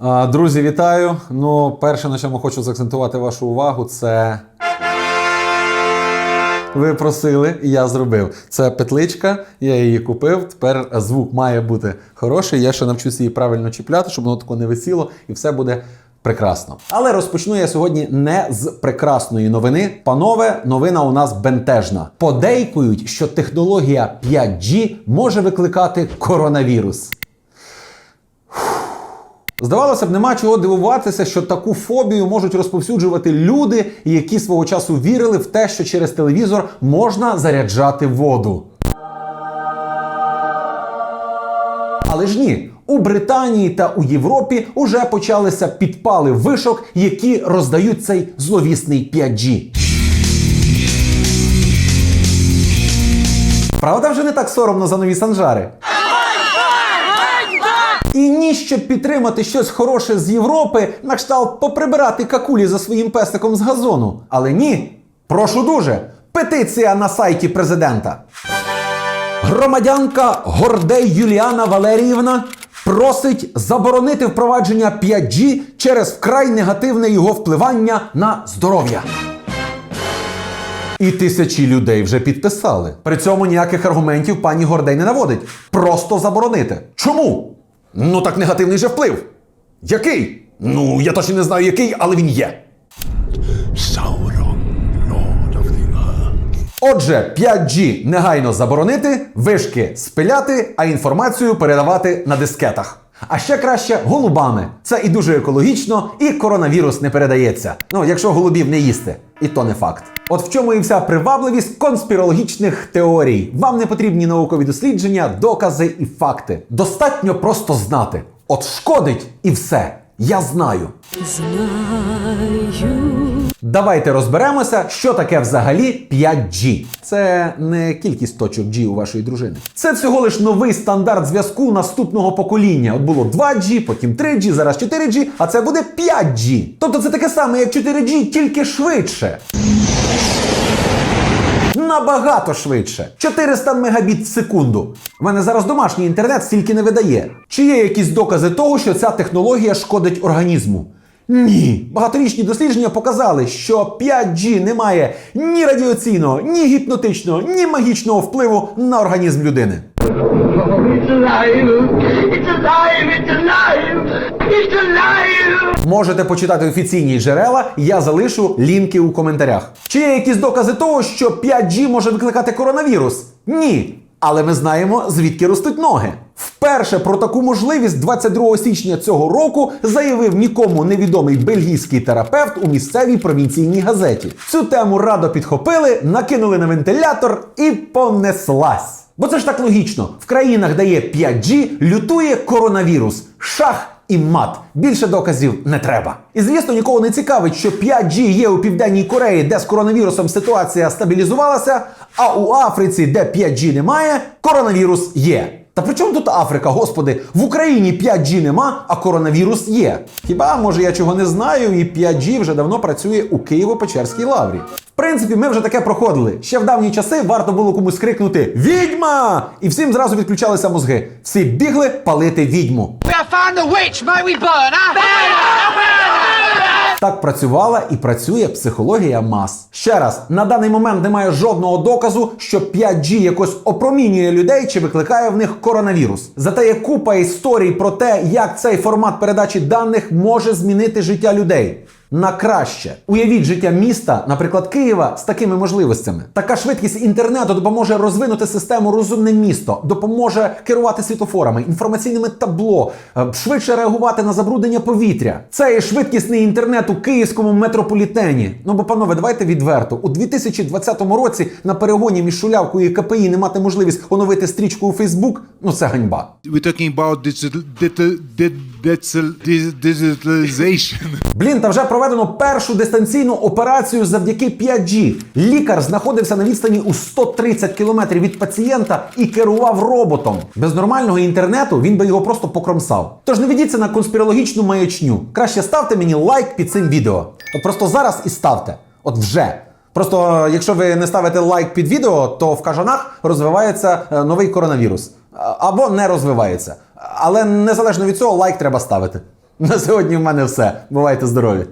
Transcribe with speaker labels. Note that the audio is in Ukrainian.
Speaker 1: Друзі, вітаю! Ну, перше, на чому хочу заакцентувати вашу увагу, це. Ви просили, і я зробив. Це петличка, я її купив. Тепер звук має бути хороший. Я ще навчуся її правильно чіпляти, щоб воно тако не висіло, і все буде прекрасно. Але розпочну я сьогодні не з прекрасної новини. Панове, новина у нас бентежна. Подейкують, що технологія 5G може викликати коронавірус. Здавалося б, нема чого дивуватися, що таку фобію можуть розповсюджувати люди, які свого часу вірили в те, що через телевізор можна заряджати воду. Але ж ні, у Британії та у Європі уже почалися підпали вишок, які роздають цей зловісний 5G. Правда, вже не так соромно за нові санжари. І ні, щоб підтримати щось хороше з Європи, на кшталт поприбирати какулі за своїм песиком з газону. Але ні, прошу дуже, петиція на сайті президента. Громадянка Гордей Юліана Валеріївна просить заборонити впровадження 5G через вкрай негативне його впливання на здоров'я. І тисячі людей вже підписали. При цьому ніяких аргументів пані Гордей не наводить. Просто заборонити. Чому? Ну так негативний же вплив. Який? Ну, я точно не знаю який, але він є.
Speaker 2: Sauron, Lord of the Earth.
Speaker 1: Отже, 5G негайно заборонити, вишки спиляти, а інформацію передавати на дискетах. А ще краще голубами. Це і дуже екологічно, і коронавірус не передається. Ну, якщо голубів не їсти. І то не факт. От в чому і вся привабливість конспірологічних теорій. Вам не потрібні наукові дослідження, докази і факти. Достатньо просто знати. От шкодить і все. Я знаю.
Speaker 3: Знаю.
Speaker 1: Давайте розберемося, що таке взагалі 5G. Це не кількість точок G у вашої дружини. Це всього лиш новий стандарт зв'язку наступного покоління. От було 2G, потім 3G, зараз 4G, а це буде 5G. Тобто це таке саме, як 4G, тільки швидше. Набагато швидше. 400 мегабіт в секунду. У мене зараз домашній інтернет стільки не видає. Чи є якісь докази того, що ця технологія шкодить організму? Ні. Багаторічні дослідження показали, що 5G не має ні радіаційного, ні гіпнотичного, ні магічного впливу на організм людини. Можете почитати офіційні джерела, я залишу лінки у коментарях. Чи є якісь докази того, що 5G може викликати коронавірус? Ні. Але ми знаємо, звідки ростуть ноги. Вперше про таку можливість 22 січня цього року заявив нікому невідомий бельгійський терапевт у місцевій провінційній газеті. Цю тему радо підхопили, накинули на вентилятор і понеслась. Бо це ж так логічно. В країнах, де є 5G, лютує коронавірус. Шах і мат. Більше доказів не треба. І звісно, нікого не цікавить, що 5G є у Південній Кореї, де з коронавірусом ситуація стабілізувалася, а у Африці, де 5G немає, коронавірус є. Та при чому тут Африка, господи? В Україні 5G нема, а коронавірус є. Хіба може я чого не знаю, і 5G вже давно працює у Києво-Печерській лаврі. В принципі, ми вже таке проходили. Ще в давні часи варто було комусь крикнути Відьма! І всім зразу відключалися мозги. Всі бігли палити відьму.
Speaker 4: We found the witch. May we burn her?
Speaker 1: Так працювала і працює психологія мас. Ще раз, на даний момент немає жодного доказу, що 5G якось опромінює людей чи викликає в них коронавірус. Зате є купа історій про те, як цей формат передачі даних може змінити життя людей. На краще уявіть життя міста, наприклад, Києва, з такими можливостями. Така швидкість інтернету допоможе розвинути систему розумне місто, допоможе керувати світлофорами, інформаційними табло, е, швидше реагувати на забруднення повітря. Це є швидкісний інтернет у київському метрополітені. Ну бо, панове, давайте відверто. У 2020 році на перегоні між шулявкою і КПІ не мати можливість оновити стрічку у Фейсбук. Ну це ганьба.
Speaker 5: We're talking about digital.
Speaker 1: Блін, та вже проведено першу дистанційну операцію завдяки 5G. Лікар знаходився на відстані у 130 кілометрів від пацієнта і керував роботом. Без нормального інтернету він би його просто покромсав. Тож не ведіться на конспірологічну маячню. Краще ставте мені лайк під цим відео. От просто зараз і ставте. От вже. Просто, якщо ви не ставите лайк під відео, то в кажанах розвивається е, новий коронавірус. Або не розвивається. Але незалежно від цього, лайк треба ставити. На сьогодні в мене все. Бувайте здорові!